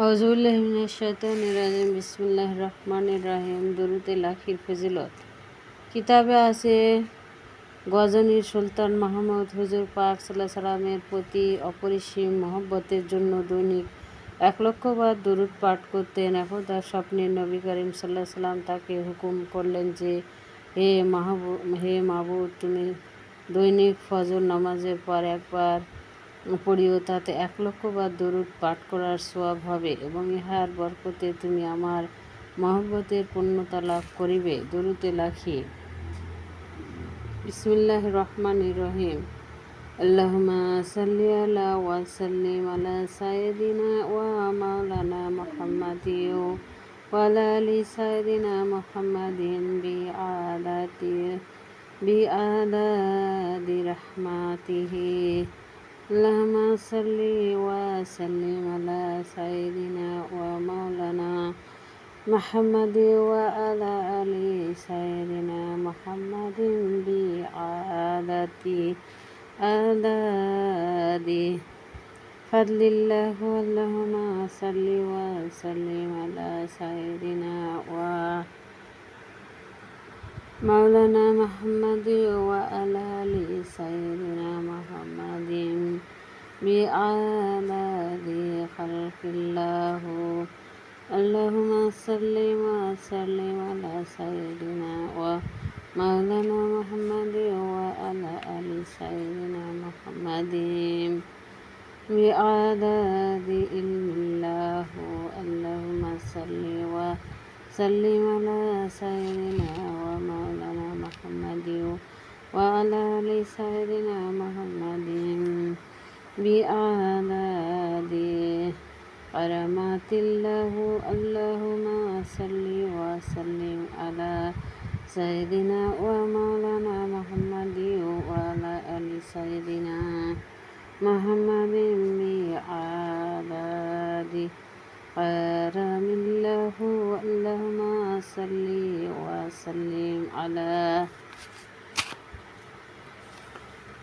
আউজুল্লাহিমিনাশাইতানির বিসমুল্লাহ রহমানির রাহিম। দরুদে লাখির ফজিলত। কিতাবে আছে, গজনীর সুলতান মাহমুদ হুজুর পাক সাল্লাহ সাল্লামের প্রতি অপরিসীম মহব্বতের জন্য দৈনিক এক লক্ষ বার দরুদ পাঠ করতেন। একদা স্বপ্নে নবী করিম সাল্লাহ সাল্লাম তাকে হুকুম করলেন যে, হে মাহবু, হে মাহবুব তুমি দৈনিক ফজর নামাজের পর একবার পড়িও তাতে এক লক্ষ বার দরুদ পাঠ করার সোয়াব হবে এবং ইহার বরকতে তুমি আমার মহব্বতের পূর্ণতা লাভ করিবে। দরুতে লাখি বিসমুল্লাহ রহমান রহিম। আল্লাহুমা সাল্লি আলা ওয়া সাল্লিম আলা সাইয়্যিদিনা ওয়া মাওলানা মুহাম্মাদিন ওয়া আলা আলি সাইয়্যিদিনা মুহাম্মাদিন বিআদাতি বিআদাদি রাহমাতিহি। اللهم صل وسلم على سيدنا ومولانا محمد وعلى آل سيدنا محمد بعادة آداد. فضل الله اللهم صل وسلم على سيدنا ومولانا مولانا محمد وآل سيدنا محمد بعمد خلق الله. اللهم صل وسلم على سيدنا ومولانا محمد وعلى آل سيدنا محمد بعدد علم الله. اللهم صل وسلم على سيدنا محمد وعلى آل سيدنا محمد بآلاد كرامات الله اللهم صل وسلم على سيدنا ومولانا محمد وعلى آل سيدنا محمد بآلاد كرم الله اللهم صل وسلم على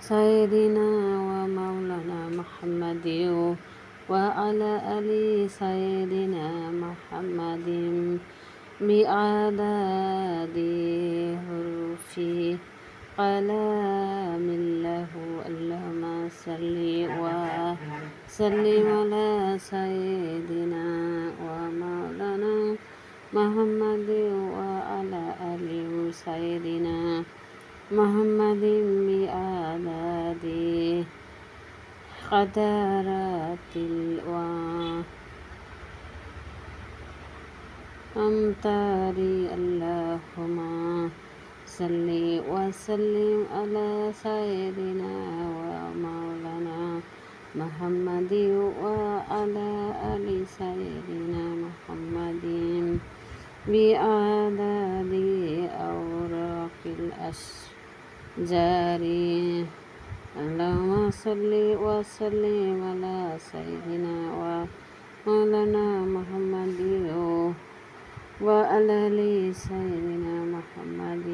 سيدنا ومولانا محمد وعلى آل سيدنا محمد بأعداد حروف. كلام الله اللهم صل وسلم على سيدنا ومولانا محمد وعلى آل سيدنا محمد بآلاد قدرات الأمطار اللهم صل وسلم على سيدنا ومولانا محمد وعلى آل سيدنا محمد بآداب أوراق الأشجار. اللهم صل وسلم على سيدنا ومولانا محمد وعلى آل سيدنا محمد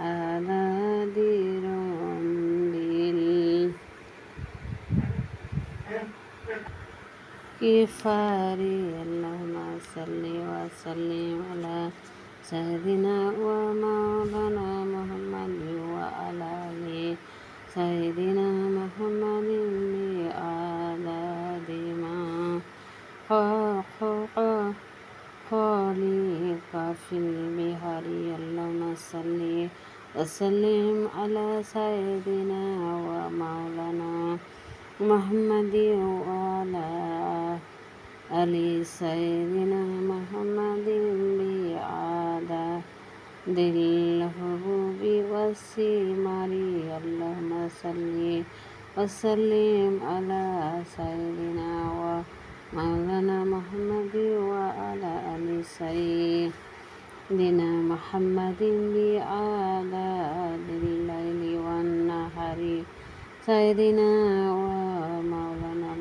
على كفاري اللهم صل وسلم على سيدنا ومولانا محمد وعلى آل سيدنا محمد بعدد ما خلق خالق في البحر اللهم صل وسلم على سيدنا ومولانا. محمد وعلى آل سيدنا محمد بالحبوب والثمار. اللهم صل وسلم على سيدنا ومولانا محمد وعلى آل سيدنا محمد بعدد الليل والنهار. سيدنا ومولانا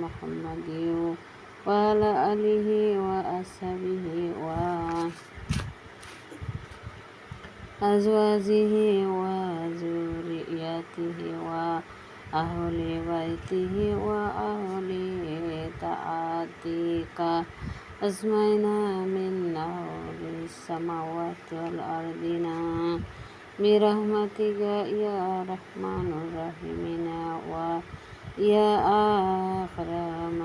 محمد وعلى آله وأصحابه وأزواجه وذريته أهل بيته وأهل طاعتك أسمعنا من نور السماوات والأرضنا برحمتك يا رحمن الرحيم. ويا أكرم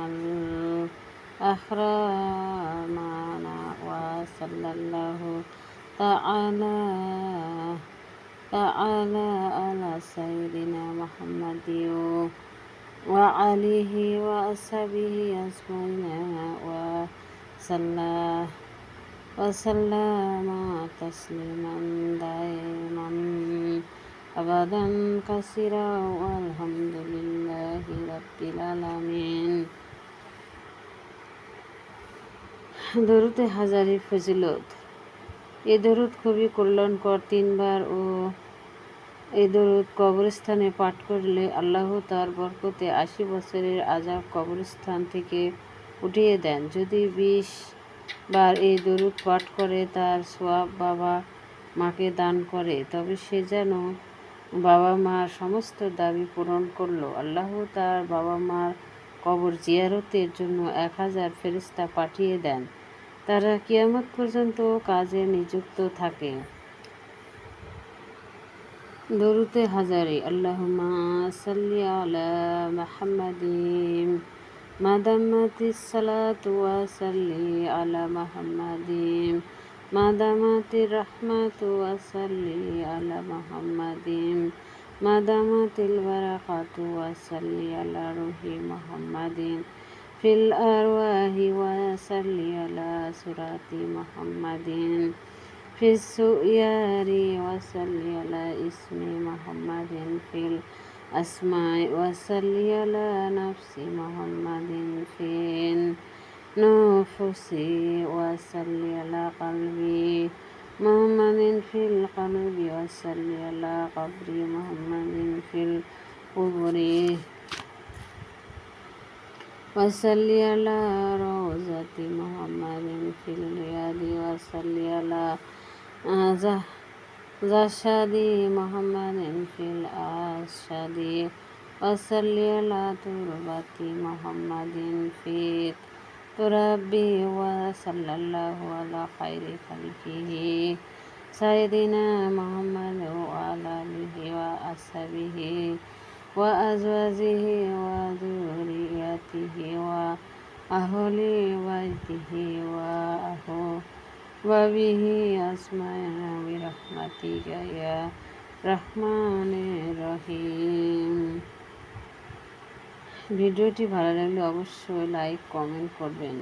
الأكرمين وصلى الله تعالى تعالى على سيدنا محمد وعليه وأصحابه أجمعين وسلم وسلم تسليما دائما. أبدا كثيرا والحمد لله رب العالمين দরুদে হাজারি ফজিলত এ দরুদ খুবই কল্যাণকর তিনবার ও এই দরুদ কবরস্থানে পাঠ করলে আল্লাহ তার বরকতে আশি বছরের আজাব কবরস্থান থেকে উঠিয়ে দেন যদি বিশ বার এই দরুদ পাঠ করে তার সোয়াব বাবা মাকে দান করে তবে সে যেন বাবা মার সমস্ত দাবি পূরণ করল। আল্লাহ তার বাবা মার কবর জিয়ারতের জন্য এক হাজার ফেরিস্তা পাঠিয়ে দেন। তারা কিয়ামত পর্যন্ত কাজে নিযুক্ত থাকে। দরুতে হাজারি, আল্লাহুম্মা সাল্লি আলা মুহাম্মাদিন। মাদামাতিস সালাতু আলা মুহাম্মাদিন। ما دامت الرحمة وصلي على محمد. ما دامت البركة وصلي على روح محمد. في الأرواح وصلي على سورة محمد. في السؤيار وصلي على اسم محمد. في الأسماء وصلي على نفس محمد. في النفوس وصل على قلبي. محمد في القلب وصل على قبر. محمد في القبر وصل على روزة. محمد في الرياض وصل على زشادي محمد في الأشهد وصلي على تربة. محمد في ربي وصلى الله على خير خلقه سيدنا محمد وعلى آله وأصحابه وأزواجه وذريته وأهل بيته وأحبابه أجمعين برحمتك يا رحمن الرحيم ভিডিওটি ভালো লাগলে অবশ্যই লাইক কমেন্ট করবেন।